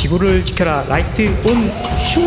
지구를 지켜라. 라이트 온 슈!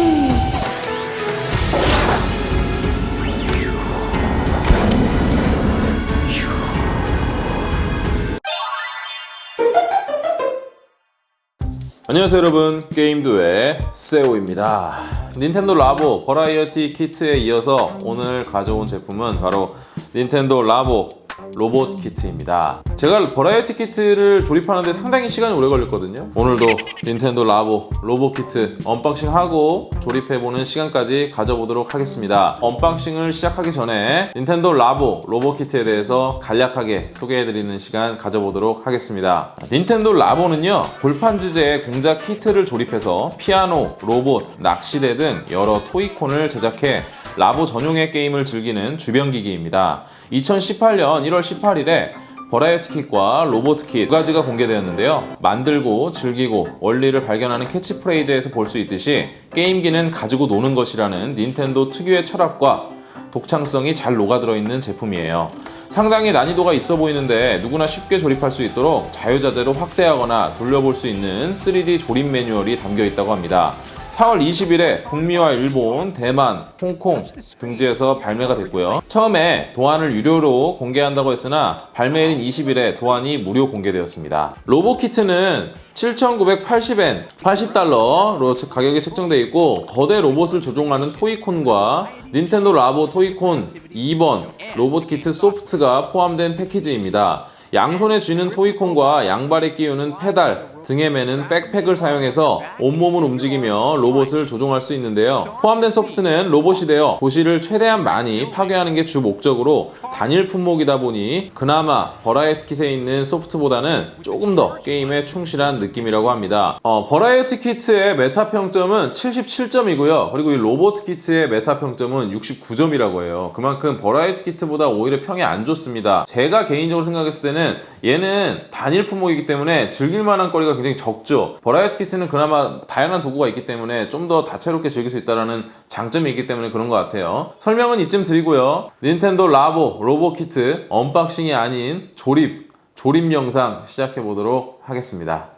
안녕하세요 여러분. 게임도의 세오입니다. 닌텐도 라보 버라이어티 키트에 이어서 오늘 가져온 제품은 바로 닌텐도 라보 로봇 키트입니다. 제가 버라이어티 키트를 조립하는데 상당히 시간이 오래 걸렸거든요. 오늘도 닌텐도 라보 로봇 키트 언박싱하고 조립해보는 시간까지 가져보도록 하겠습니다. 언박싱을 시작하기 전에 닌텐도 라보 로봇 키트에 대해서 간략하게 소개해드리는 시간 가져보도록 하겠습니다. 닌텐도 라보는요 골판 지제의 공작 키트를 조립해서 피아노, 로봇, 낚시대 등 여러 토이콘을 제작해 라보 전용의 게임을 즐기는 주변 기기입니다. 2018년 1월 18일에 버라이어티 kit과 로보트 킷 두 가지가 공개되었는데요. 만들고 즐기고 원리를 발견하는 캐치프레이즈에서 볼 수 있듯이 게임기는 가지고 노는 것이라는 닌텐도 특유의 철학과 독창성이 잘 녹아들어 있는 제품이에요. 상당히 난이도가 있어 보이는데 누구나 쉽게 조립할 수 있도록 자유자재로 확대하거나 돌려볼 수 있는 3D 조립 매뉴얼이 담겨 있다고 합니다. 4월 20일에 북미와 일본, 대만, 홍콩 등지에서 발매가 됐고요. 처음에 도안을 유료로 공개한다고 했으나 발매일인 20일에 도안이 무료 공개되었습니다. 로보키트는 7,980엔, 80달러로 가격이 책정되어 있고 거대 로봇을 조종하는 토이콘과 닌텐도 라보 토이콘 2번 로봇 키트 소프트가 포함된 패키지입니다. 양손에 쥐는 토이콘과 양발에 끼우는 페달, 등에 매는 백팩을 사용해서 온몸을 움직이며 로봇을 조종할 수 있는데요. 포함된 소프트는 로봇이 되어 도시를 최대한 많이 파괴하는 게 주 목적으로 단일 품목이다 보니 그나마 버라이어티 킷에 있는 소프트보다는 조금 더 게임에 충실한 느낌이라고 합니다. 어, 버라이어티 키트의 메타 평점은 77점이고요. 그리고 이 로봇 키트의 메타 평점은 69점이라고 해요. 그만큼 버라이어티 키트보다 오히려 평이 안 좋습니다. 제가 개인적으로 생각했을 때는 얘는 단일 품목이기 때문에 즐길 만한 거리가 굉장히 적죠. 버라이어티 키트는 그나마 다양한 도구가 있기 때문에 좀 더 다채롭게 즐길 수 있다는 장점이 있기 때문에 그런 것 같아요. 설명은 이쯤 드리고요. 닌텐도 라보 로봇 키트 언박싱이 아닌 조립, 조립 영상 시작해 보도록 하겠습니다.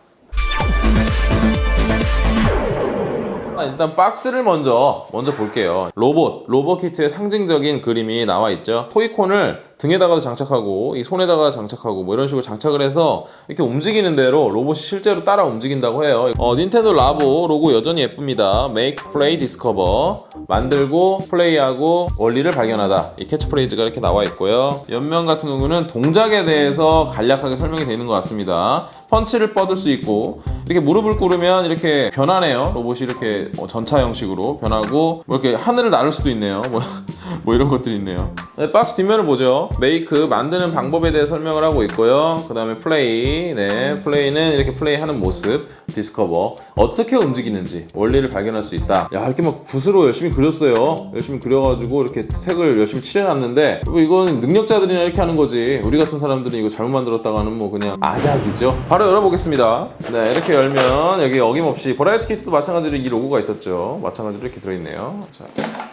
아, 일단 박스를 먼저 먼저 볼게요. 로봇 로봇 키트의 상징적인 그림이 나와 있죠. 토이콘을 등에다가 장착하고 이 손에다가 장착하고 뭐 이런 식으로 장착을 해서 이렇게 움직이는 대로 로봇이 실제로 따라 움직인다고 해요. 어, 닌텐도 라보 로고 여전히 예쁩니다. Make, Play, Discover 만들고 플레이하고 원리를 발견하다 이 캐치프레이즈가 이렇게 나와 있고요. 옆면 같은 경우는 동작에 대해서 간략하게 설명이 되어 있는 것 같습니다. 펀치를 뻗을 수 있고 이렇게 무릎을 꿇으면 이렇게 변하네요. 로봇이 이렇게 뭐 전차 형식으로 변하고 뭐 이렇게 하늘을 나를 수도 있네요. 뭐, 뭐 이런 것들이 있네요. 네, 박스 뒷면을 보죠. 메이크 만드는 방법에 대해 설명을 하고 있고요. 그 다음에 플레이, 네 플레이는 이렇게 플레이하는 모습, 디스커버 어떻게 움직이는지 원리를 발견할 수 있다. 야 이렇게 막 붓으로 열심히 그렸어요. 열심히 그려가지고 이렇게 색을 열심히 칠해놨는데 뭐 이건 능력자들이나 이렇게 하는 거지. 우리 같은 사람들은 이거 잘못 만들었다가는 뭐 그냥 아작이죠. 바로 열어보겠습니다. 네 이렇게 열면 여기 어김없이 버라이어티 키트도 마찬가지로 이 로고가 있었죠. 마찬가지로 이렇게 들어있네요. 자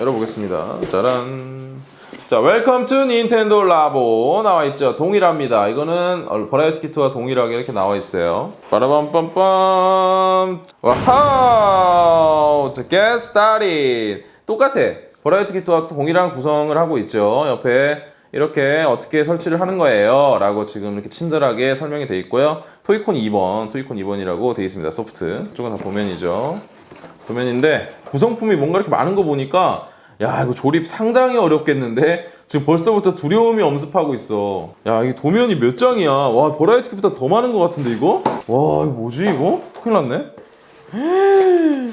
열어보겠습니다. 짜란. 자, 웰컴 투 닌텐도 라보 나와 있죠. 동일합니다. 이거는 어, 버라이어티 키트와 동일하게 이렇게 나와 있어요. 빠라밤빰빰. 와하우. 자, get started. 똑같아. 버라이어티 키트와 동일한 구성을 하고 있죠. 옆에 이렇게 어떻게 설치를 하는 거예요. 라고 지금 이렇게 친절하게 설명이 되어 있고요. 토이콘 2번, 토이콘 2번이라고 되어 있습니다. 소프트. 이쪽은 다 도면이죠. 도면인데 구성품이 뭔가 이렇게 많은 거 보니까 야 이거 조립 상당히 어렵겠는데? 지금 벌써부터 두려움이 엄습하고 있어. 야 이게 도면이 몇 장이야? 와 버라이어티 kit보다 더 많은 것 같은데 이거? 와 이거 뭐지 이거? 큰일 났네.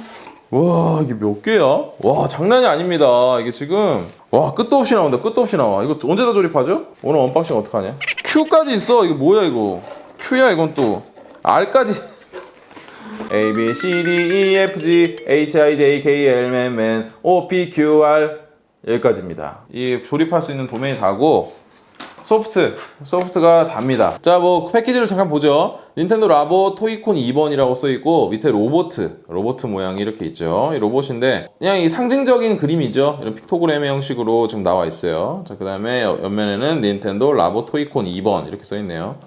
와 이게 몇 개야? 와 장난이 아닙니다. 이게 지금 와 끝도 없이 나온다 끝도 없이 나와. 이거 언제 다 조립하죠? 오늘 언박싱 어떡하냐? Q까지 있어. 이거 뭐야 이거? Q야 이건 또. R까지 A B C D E F G H I J K L M N O P Q R 여기까지입니다. 이 조립할 수 있는 도메인이 다고 소프트 소프트가 답니다. 자 뭐 패키지를 잠깐 보죠. 닌텐도 라보 토이콘 2번이라고 써 있고 밑에 로보트 로보트 모양이 이렇게 있죠. 이 로봇인데 그냥 이 상징적인 그림이죠. 이런 픽토그램의 형식으로 지금 나와 있어요. 자 그다음에 옆면에는 닌텐도 라보 토이콘 2번 이렇게 써 있네요.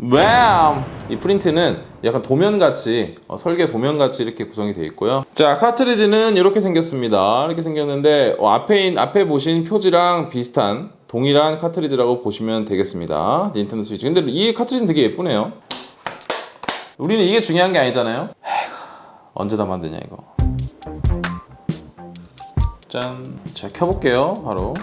뱀! 이 프린트는 약간 도면같이 어, 설계 도면같이 이렇게 구성이 되어 있고요. 자 카트리지는 이렇게 생겼습니다. 이렇게 생겼는데 어, 앞에 있- 앞에 보신 표지랑 비슷한 동일한 카트리지라고 보시면 되겠습니다. 닌텐도 스위치. 근데 이 카트리지는 되게 예쁘네요. 우리는 이게 중요한 게 아니잖아요. 에이구, 언제 다 만드냐 이거. 짠. 자 켜볼게요. 바로.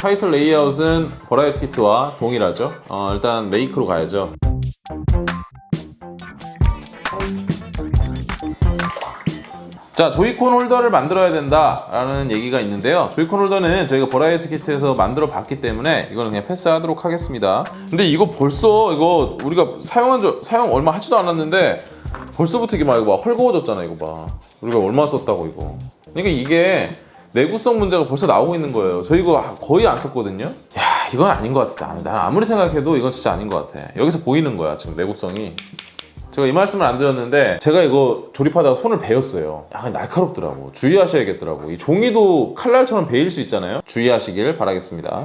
타이틀 레이아웃은 버라이어티 키트와 동일하죠. 어, 일단 메이크로 가야죠. 자, 조이콘 홀더를 만들어야 된다 라는 얘기가 있는데요. 조이콘 홀더는 저희가 버라이어티 키트에서 만들어 봤기 때문에 이거는 그냥 패스하도록 하겠습니다. 근데 이거 벌써 이거 우리가 사용한 적 사용 얼마 하지도 않았는데 벌써부터 이게 막 이거 막 헐거워졌잖아 이거 봐. 우리가 얼마 썼다고 이거. 그러니까 이게 내구성 문제가 벌써 나오고 있는 거예요. 저희 이거 거의 안 썼거든요. 야, 이건 아닌 것 같다. 난 아무리 생각해도 이건 진짜 아닌 것 같아. 여기서 보이는 거야 지금 내구성이. 제가 이 말씀을 안 드렸는데 제가 이거 조립하다가 손을 베었어요. 약간 날카롭더라고. 주의하셔야겠더라고. 이 종이도 칼날처럼 베일 수 있잖아요. 주의하시길 바라겠습니다.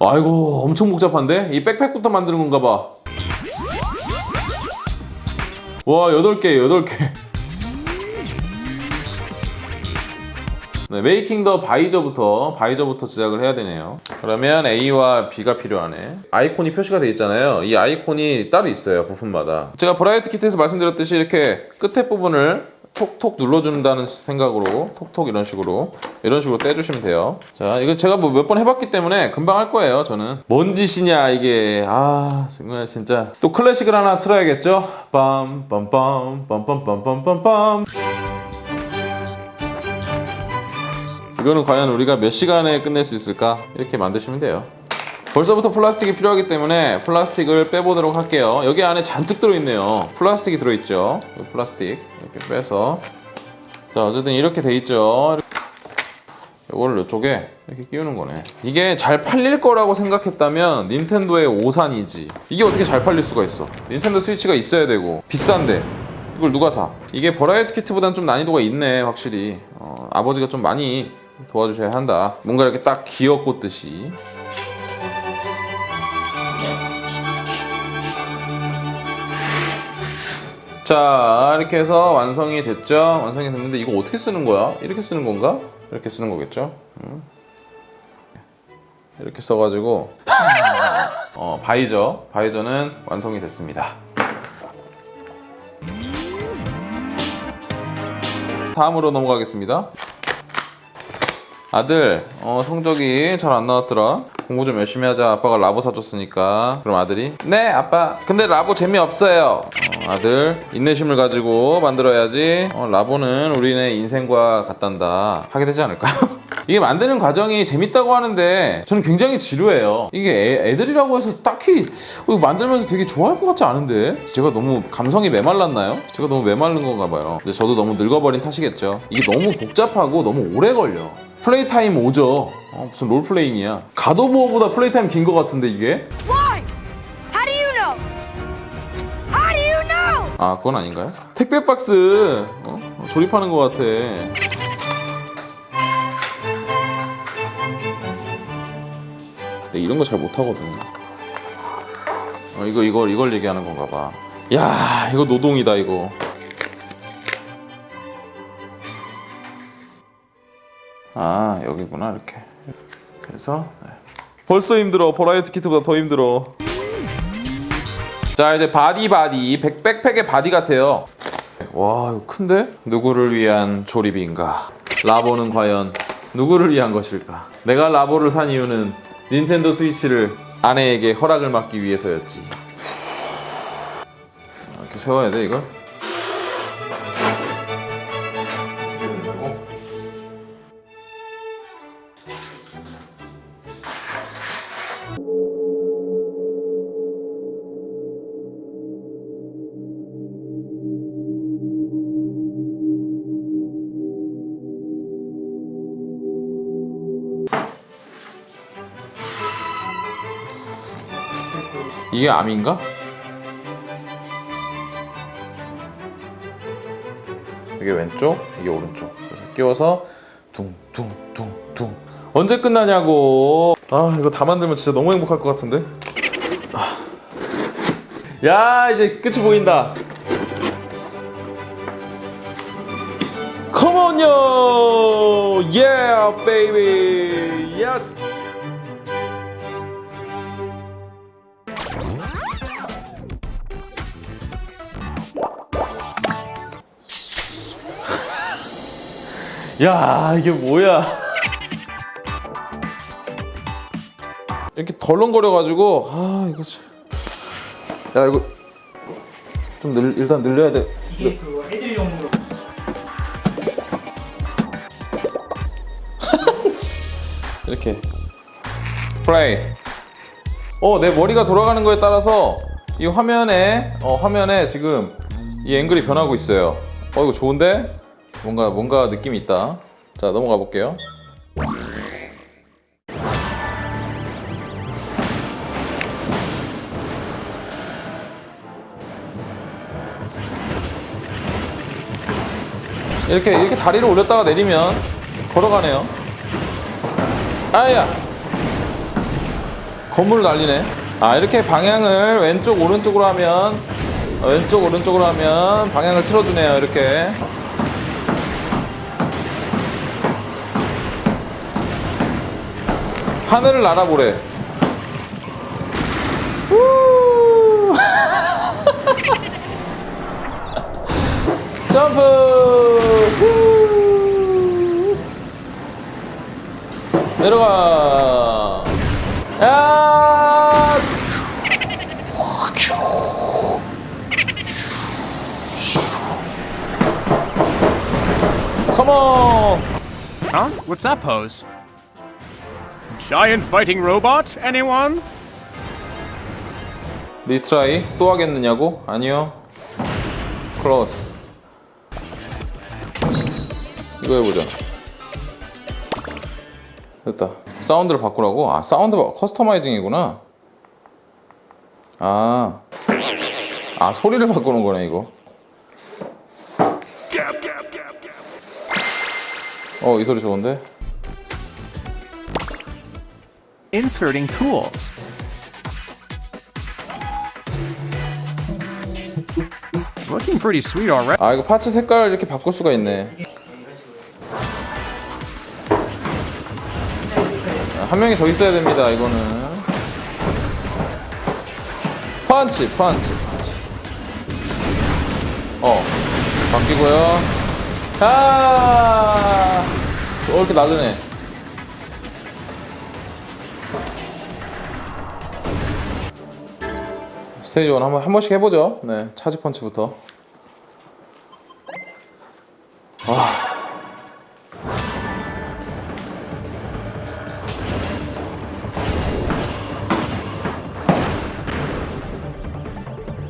아이고 엄청 복잡한데? 이 백팩부터 만드는 건가 봐. 와 8개 8개. 네, 메이킹 더 바이저부터 바이저부터 제작을 해야 되네요. 그러면 A와 B가 필요하네. 아이콘이 표시가 돼 있잖아요. 이 아이콘이 따로 있어요 부품마다. 제가 브라이트 키트에서 말씀드렸듯이 이렇게 끝에 부분을 톡톡 눌러준다는 생각으로 톡톡 이런 식으로 이런 식으로 떼주시면 돼요. 자 이거 제가 뭐 몇 번 해봤기 때문에 금방 할 거예요. 저는 뭔 짓이냐 이게 아 정말 진짜 또 클래식을 하나 틀어야겠죠. 빰빰빰 빰빰빰빰빰빰 이거는 과연 우리가 몇 시간에 끝낼 수 있을까? 이렇게 만드시면 돼요. 벌써부터 플라스틱이 필요하기 때문에 플라스틱을 빼보도록 할게요. 여기 안에 잔뜩 들어있네요. 플라스틱이 들어있죠. 이 플라스틱 이렇게 빼서 자 어쨌든 이렇게 돼 있죠. 이거를 이쪽에 이렇게 끼우는 거네. 이게 잘 팔릴 거라고 생각했다면 닌텐도의 오산이지. 이게 어떻게 잘 팔릴 수가 있어? 닌텐도 스위치가 있어야 되고 비싼데 이걸 누가 사? 이게 버라이어티 키트보다는 좀 난이도가 있네 확실히. 어, 아버지가 좀 많이 도와주셔야 한다. 뭔가 이렇게 딱 기어 꽂듯이. 자 이렇게 해서 완성이 됐죠? 완성이 됐는데 이거 어떻게 쓰는 거야? 이렇게 쓰는 건가? 이렇게 쓰는 거겠죠? 음. 이렇게 써가지고. 어, 바이저. 바이저는 완성이 됐습니다. 다음으로 넘어가겠습니다 아들 어, 성적이 잘 안 나왔더라. 공부 좀 열심히 하자. 아빠가 라보 사줬으니까. 그럼 아들이 네 아빠. 근데 라보 재미없어요. 어, 아들 인내심을 가지고 만들어야지. 어, 라보는 우리네 인생과 같단다. 하게 되지 않을까요? 이게 만드는 과정이 재밌다고 하는데 저는 굉장히 지루해요. 이게 애, 애들이라고 해서 딱히 어, 만들면서 되게 좋아할 것 같지 않은데? 제가 너무 감성이 메말랐나요? 제가 너무 메마른 건가 봐요. 근데 저도 너무 늙어버린 탓이겠죠. 이게 너무 복잡하고 너무 오래 걸려 플레이 타임 오죠. 어, 무슨 롤 플레잉이야. 갓 오브 워보다 플레이 타임 긴 것 같은데 이게? 아 그건 아닌가요? 택배 박스 어? 어, 조립하는 것 같아. 내가 이런 거 잘 못하거든. 어 이거 이걸 이걸 얘기하는 건가 봐. 야 이거 노동이다 이거. 아 여기구나 이렇게. 그래서 네. 벌써 힘들어 버라이어티 키트보다 더 힘들어. 자 이제 바디 바디 백, 백팩의 바디 같아요 와 이거 큰데? 누구를 위한 조립인가 라보는 과연 누구를 위한 것일까 내가 라보를 산 이유는 닌텐도 스위치를 아내에게 허락을 받기 위해서였지 이렇게 세워야 돼 이걸? 이게 암인가? 이게 왼쪽, 이게 오른쪽. 그래서 끼워서 둥둥둥둥. 언제 끝나냐고. 아 이거 다 만들면 진짜 너무 행복할 것 같은데. 아. 야 이제 끝이 보인다. Yo! Yeah, baby! 야, 이게 뭐야? 이렇게 덜렁거려가지고, 아, 이거. 참- 야, 이거. 좀 늘, 일단 늘려야 돼. 이게 그 애들용으로 이렇게 플레이 어내 머리가 돌아가는 거에 따라서 이 화면에 어 화면에 지금 이 앵글이 변하고 있어요 어 이거 좋은데 뭔가 뭔가 느낌이 있다. 자 넘어가 볼게요. 이렇게 이렇게 다리를 올렸다가 내리면 걸어가네요. 아야! 건물을 날리네. 아 이렇게 방향을 왼쪽 오른쪽으로 하면 어, 왼쪽 오른쪽으로 하면 방향을 틀어주네요 이렇게 하늘을 날아보래 우! 점프 우! 내려가. 야! 컴온. Huh? What's that pose? Giant fighting robot? Anyone? 리트라이 또 하겠느냐고? 아니요. 클로스. 이거 해보자. 됐다. 사운드를 바꾸라고? 아, 사운드 바- 커스터마이징이구나. 아. 아, 소리를 바꾸는 거네, 이거. 어, 이 소리 좋은데? Inserting tools. Looking pretty sweet already. 아, 이거 파츠 색깔 이렇게 바꿀 수가 있네. 아, 한 명이 더 있어야 됩니다, 이거는. 펀치, 펀치, 펀치. 어, 바뀌고요. 아, 어, 이렇게 나르네. 스테이지 원 한번 한 번씩 해보죠. 네, 차지 펀치부터.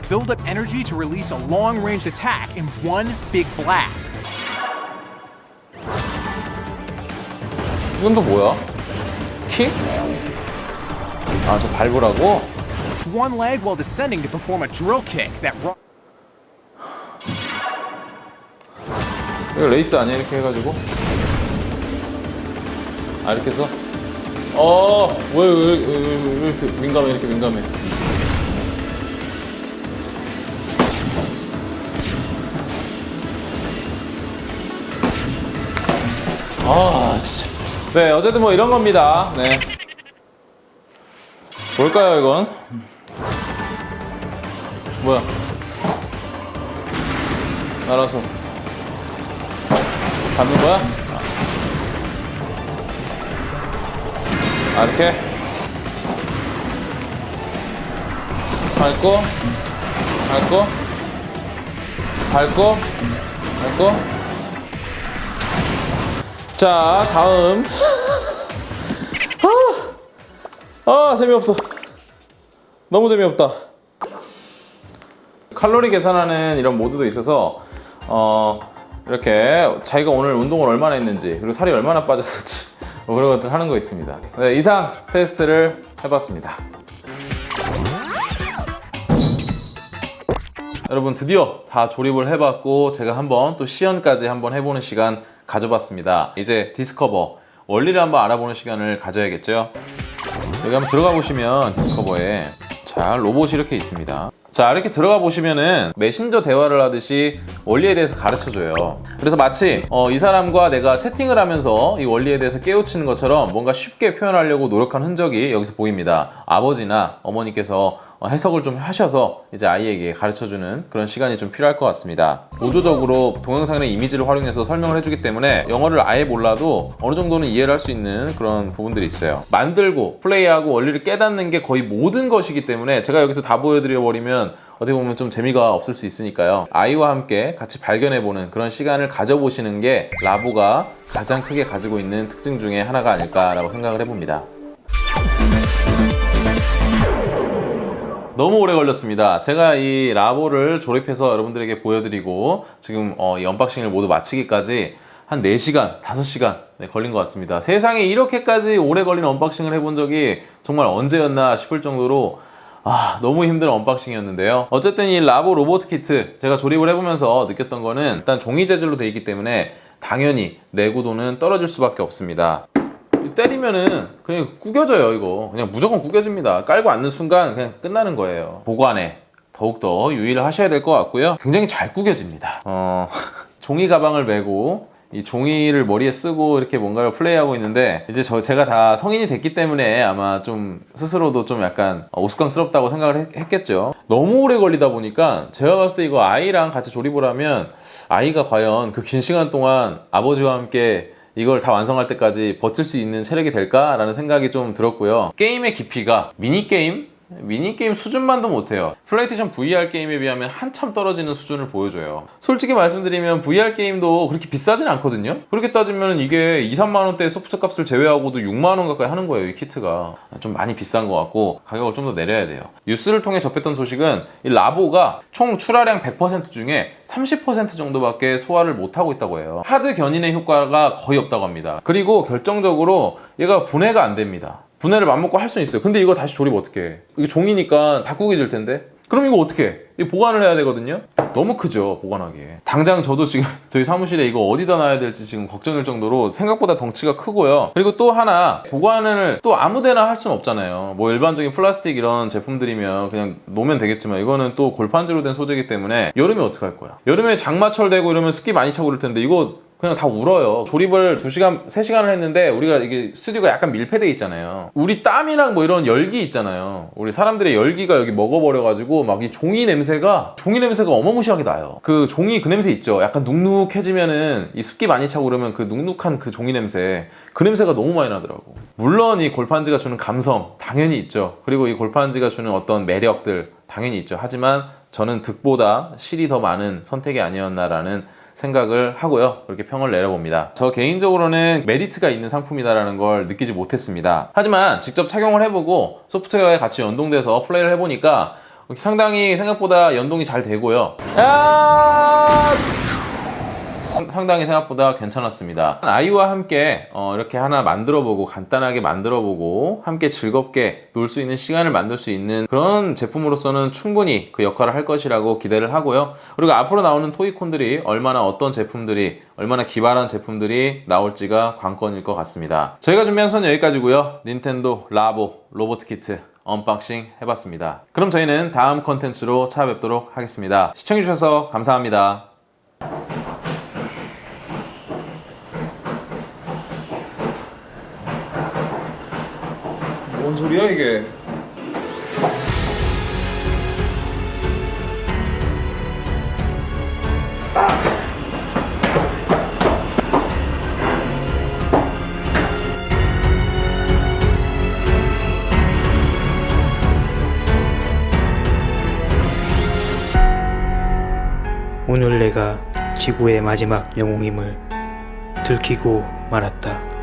Build up energy to release a long range attack in one big blast. 이건 또 뭐야? 킥? 아, 저 밟으라고? One leg while descending to perform a drill kick that 이거 레이스 아니야? 이렇게 해가지고. 아, 이렇게 해서? 어, 왜, 왜, 왜, 왜, 왜 이렇게 민감해, 이렇게 민감해. 아, 진짜. 네, 어쨌든 뭐 이런 겁니다. 네. 뭘까요, 이건? 뭐야? 알아서. 잡는 거야? 아, 이렇게? 밟고? 밟고? 밟고? 밟고? 자 다음. 아, 아 재미없어. 너무 재미없다 칼로리 계산하는 이런 모드도 있어서 어 이렇게 자기가 오늘 운동을 얼마나 했는지 그리고 살이 얼마나 빠졌을지 뭐 그런 것들 하는 거 있습니다. 네, 이상 테스트를 해봤습니다. 여러분 드디어 다 조립을 해봤고 제가 한번 또 시연까지 한번 해보는 시간 가져봤습니다. 이제 디스커버 원리를 한번 알아보는 시간을 가져야겠죠. 여기 한번 들어가 보시면 디스커버에 자 로봇이 이렇게 있습니다. 자 이렇게 들어가 보시면은 메신저 대화를 하듯이 원리에 대해서 가르쳐 줘요. 그래서 마치 어, 이 사람과 내가 채팅을 하면서 이 원리에 대해서 깨우치는 것처럼 뭔가 쉽게 표현하려고 노력한 흔적이 여기서 보입니다. 아버지나 어머니께서 어, 해석을 좀 하셔서 이제 아이에게 가르쳐 주는 그런 시간이 좀 필요할 것 같습니다. 보조적으로 동영상의 이미지를 활용해서 설명을 해주기 때문에 영어를 아예 몰라도 어느 정도는 이해를 할 수 있는 그런 부분들이 있어요. 만들고 플레이하고 원리를 깨닫는 게 거의 모든 것이기 때문에 제가 여기서 다 보여드려 버리면 어떻게 보면 좀 재미가 없을 수 있으니까요. 아이와 함께 같이 발견해보는 그런 시간을 가져보시는 게 라보가 가장 크게 가지고 있는 특징 중에 하나가 아닐까라고 생각을 해봅니다. 너무 오래 걸렸습니다. 제가 이 라보를 조립해서 여러분들에게 보여드리고 지금 어, 이 언박싱을 모두 마치기까지 한 4시간, 5시간 네, 걸린 것 같습니다. 세상에 이렇게까지 오래 걸린 언박싱을 해본 적이 정말 언제였나 싶을 정도로 아, 너무 힘든 언박싱이었는데요. 어쨌든 이 라보 로봇 키트 제가 조립을 해보면서 느꼈던 거는 일단 종이 재질로 되어 있기 때문에 당연히 내구도는 떨어질 수밖에 없습니다. 때리면은 그냥 구겨져요 이거. 그냥 무조건 구겨집니다. 깔고 앉는 순간 그냥 끝나는 거예요. 보관에 더욱더 유의를 하셔야 될 것 같고요. 굉장히 잘 구겨집니다. 어, 종이 가방을 메고 이 종이를 머리에 쓰고 이렇게 뭔가를 플레이하고 있는데 이제 저 제가 다 성인이 됐기 때문에 아마 좀 스스로도 좀 약간 우스꽝스럽다고 생각을 했, 했겠죠. 너무 오래 걸리다 보니까 제가 봤을 때 이거 아이랑 같이 조립을 하면 아이가 과연 그 긴 시간 동안 아버지와 함께 이걸 다 완성할 때까지 버틸 수 있는 체력이 될까라는 생각이 좀 들었고요. 게임의 깊이가 미니게임? 미니게임 수준만도 못해요. 플레이테이션 VR 게임에 비하면 한참 떨어지는 수준을 보여줘요. 솔직히 말씀드리면 VR 게임도 그렇게 비싸진 않거든요? 그렇게 따지면 이게 2, 3만원대 소프트 값을 제외하고도 6만원 가까이 하는 거예요, 이 키트가. 좀 많이 비싼 것 같고, 가격을 좀 더 내려야 돼요. 뉴스를 통해 접했던 소식은 이 라보가 총 출하량 100% 중에 30% 정도밖에 소화를 못하고 있다고 해요. 하드 견인의 효과가 거의 없다고 합니다. 그리고 결정적으로 얘가 분해가 안 됩니다. 분해를 맘먹고 할 수는 있어요. 근데 이거 다시 조립 어떻게 해? 이게 종이니까 다 구겨질 텐데? 그럼 이거 어떻게 해? 이거 보관을 해야 되거든요? 너무 크죠, 보관하기에. 당장 저도 지금 저희 사무실에 이거 어디다 놔야 될지 지금 걱정일 정도로 생각보다 덩치가 크고요. 그리고 또 하나, 보관을 또 아무 데나 할 수는 없잖아요. 뭐 일반적인 플라스틱 이런 제품들이면 그냥 놓으면 되겠지만 이거는 또 골판지로 된 소재이기 때문에 여름에 어떻게 할 거야? 여름에 장마철 되고 이러면 습기 많이 차고 그럴 텐데 이거 그냥 다 울어요. 조립을 2시간, 3시간을 했는데 우리가 이게 스튜디오가 약간 밀폐돼 있잖아요. 우리 땀이랑 뭐 이런 열기 있잖아요. 우리 사람들의 열기가 여기 먹어버려가지고 막 이 종이 냄새가, 종이 냄새가 어마무시하게 나요. 그 종이 그 냄새 있죠. 약간 눅눅해지면은 이 습기 많이 차고 그러면 그 눅눅한 그 종이 냄새. 그 냄새가 너무 많이 나더라고. 물론 이 골판지가 주는 감성, 당연히 있죠. 그리고 이 골판지가 주는 어떤 매력들, 당연히 있죠. 하지만 저는 득보다 실이 더 많은 선택이 아니었나라는 생각을 하고요. 그렇게 평을 내려봅니다. 저 개인적으로는 메리트가 있는 상품이다라는 걸 느끼지 못했습니다. 하지만 직접 착용을 해보고 소프트웨어에 같이 연동돼서 플레이를 해보니까 상당히 생각보다 연동이 잘 되고요. 아~ 상당히 생각보다 괜찮았습니다. 아이와 함께 어, 이렇게 하나 만들어보고 간단하게 만들어보고 함께 즐겁게 놀 수 있는 시간을 만들 수 있는 그런 제품으로서는 충분히 그 역할을 할 것이라고 기대를 하고요. 그리고 앞으로 나오는 토이콘들이 얼마나 어떤 제품들이 얼마나 기발한 제품들이 나올지가 관건일 것 같습니다. 저희가 준비한 선 여기까지고요. 닌텐도 라보 로봇 키트 언박싱 해봤습니다. 그럼 저희는 다음 컨텐츠로 찾아뵙도록 하겠습니다. 시청해주셔서 감사합니다. 소리야 이게? 오늘 내가 지구의 마지막 영웅임을 들키고 말았다.